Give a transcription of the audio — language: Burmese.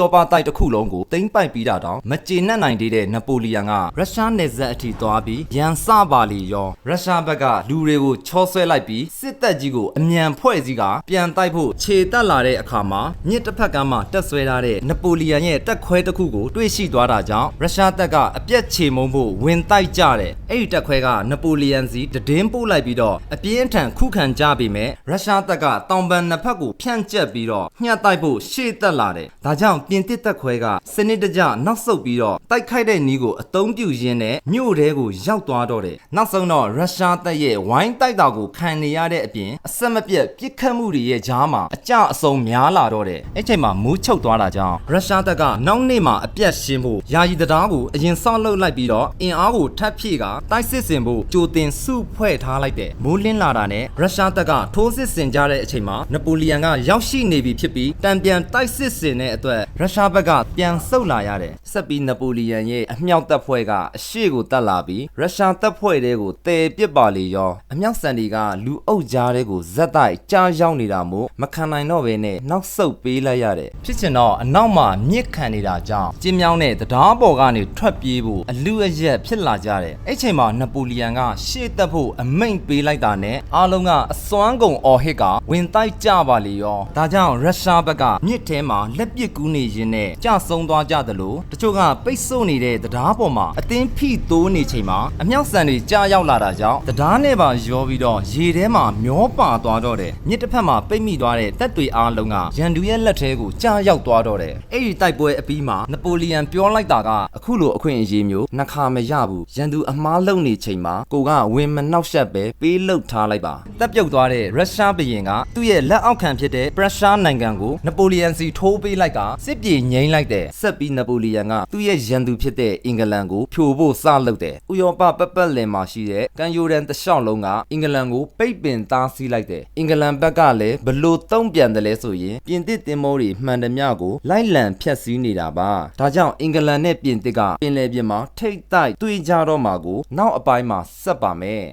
ရောပတိုက်တစ်ခုလုံးကိုသိမ်းပိုက်ပြီးတာတောင်မကျေနပ်နိုင်သေးတဲ့နပိုလီယန်ကရုရှားနယ်စပ်အထိသွားပြီးရန်စပါလီရောရုရှားဘက်ကလူတွေကိုချောဆွဲလိုက်ပြီးစစ်တပ်ကြီးကိုအမြန်ဖွဲ့စည်းကပြန်တိုက်ဖို့ခြေတက်လာတဲ့အခါမှာမြစ်တစ်ဖက်ကမှတက်ဆွဲထားတဲ့နပိုလီယန်ရဲ့တက်ခွဲတစ်ခုကိုတွေ့ရှိသွားတာကြောင့်ရုရှားတပ်ကအပြက်ချေမုံဖို့ဝင်တိုက်ကြတယ်အဲ့ဒီတက်ခွဲကနပိုလီယန်စီတည်င်းပို့လိုက်ပြီးတော့အပြင်းထန်ခုခံကြပြီမဲ့ရုရှားတပ်ကတောင်ပန်နှစ်ဖက်ကိုဖြန့်ကျက်ပြီးတော့ညှက်တိုက်ဖို့ရှေ့တက်လာတယ်ဒါကြောင့်ပြင်တစ်တက်ခွဲကစနစ်တကျနောက်ဆုတ်ပြီးတော့တိုက်ခိုက်တဲ့နီးကိုအသုံးပြုရင်းနဲ့မြို့ထဲကိုရောက်သွားတော့တယ်နောက်ဆုံးတော့ရုရှားတပ်ရဲ့ဝိုင်းတိုက်တာကိုခံနေရတဲ့အပြင်အဆက်မပြတ်ပြစ်ခတ်မှုတွေရဲ့ကြားမှာအကြအဆုံးများလာတော့တယ်အဲ့ချိန်မှာမူးချုပ်သွားတာကြောင့်ရုရှားတပ်ကနောက်နေ့မှာအပြတ်ရှင်းဖို့ယာယီတရားကိုအရင်ဆောက်လုပ်လိုက်ပြီးတော့အင်အားကိုထပ်ဖြည့်ကတိုက်စစ်ဆင်ဖို့ကြိုတင်စုဖွဲ့ထားလိုက်တယ်မိုးလင်းလာတာနဲ့ရုရှားတပ်ကထိုးစစ်ဆင်ကြတဲ့အချိန်မှာနပိုလီယန်ကရောက်ရှိနေပြီဖြစ်ပြီးတံပြန်တိုက်စစ်ဆင်တဲ့အတွက်ရုရှားဘက်ကပြန်ဆုတ်လာရတယ်ဆက်ပြီးနပိုလီယန်ရဲ့အမြောက်တပ်ဖွဲ့ကအရှိကိုတက်လာပြီးရုရှားတပ်ဖွဲ့တွေကိုတည်ပစ်ပါလေရောအမြောက်ဆန်တွေကလူအုပ်ကြားတွေကိုဇက်တိုက်ကြားရောက်နေတာမို့မခံနိုင်တော့ဘဲနဲ့နောက်ဆုတ်ပေးလိုက်ရတယ်ဖြစ်ချင်တော့အနောက်မှာမြစ်ခံနေတာကြောင့်ကျင်းမြောင်းတဲ့တရားပေါ်ကနေထွက်ပြေးဖို့အလူအရက်ဖြစ်လာကြတယ်အဲ့ချိန်မှာနပိုလီယန်ကရှေ့တက်ဖို့အမိန့်ပေးလိုက်တာနဲ့အားလုံးကအစွမ်းကုန်အော်ဟစ်ကဝင်တိုက်ကြပါလေရောဒါကြောင့်ရုရှားဘက်ကမြစ်ထဲမှာလက်ပစ်ကူးနေရင်းနဲ့ကြဆုံးသွားကြသလိုတချို့ကပိတ်ဆို့နေတဲ့တရားပေါ်မှာအတင်းဖိတိုးနေချိန်မှာအမြောက်ဆန်တွေကြားရောက်လာတာကြောင့်တရားနဲ့ပါရောပြီးတော့ရေထဲမှာမျောပါသွားတော့တယ်မြစ်တစ်ဖက်မှာပိတ်မိသွားတဲ့တပ်တွေအားလုံးကရန်သူရဲ့လက်ထဲကိုကြားရောက်သွားတော့တယ်အဲ့ဒီတိုက်ပွဲအပြီးမှာနပိုလီယန်ပြောလိုက်တာကအခုလိုအခွင့်အရေးမျိုးနှစ်ခါမရဘူးရန်သူအမားလုံနေချိန်မှာကိုကဝင်မနှောက်ယှက်ပဲပေးလုတ်ထားလိုက်ပါတပ်ပြုတ်သွားတဲ့ရုရှားဘုရင်ကသူ့ရဲ့လက်အောက်ခံဖြစ်တဲ့ပရုရှားနိုင်ငံကိုနပိုလီယန်စီထိုးပေးလိုက်ကစစ်ပြေငိမ့်လိုက်တယ်ဆက်ပြီးနပိုလီယန်ကသူ့ရဲ့ရန်သူဖြစ်တဲ့အင်္ဂလန်ကိုဖြိုဖို့စလုပ်တယ်ဥရောပပတ်ပတ်လည်မှာရှိတဲ့ကန်ယိုဒန်တစ်လျှောက်လုံးကအင်္ဂလန်ကိုပိတ်ပင်တားဆီးလိုက်တယ်အင်္ဂလန်ဘက်ကလည်းဘလို့တုံ့ပြန်တယ်လဲဆိုရင်ပြင်သစ်တင်မိုးတွေမှန်သမျှကိုလိုက်လံဖျက်ဆီးနေတာပါဒါကြောင့်အင်္ဂလန်နဲ့ပြင်သစ်ကပင်လယ်ပြင်မှာထိတ်တိုက်တွေ့ကြတော့မှာကိုနောက်အပိုင်းမှာဆက်ပါမယ်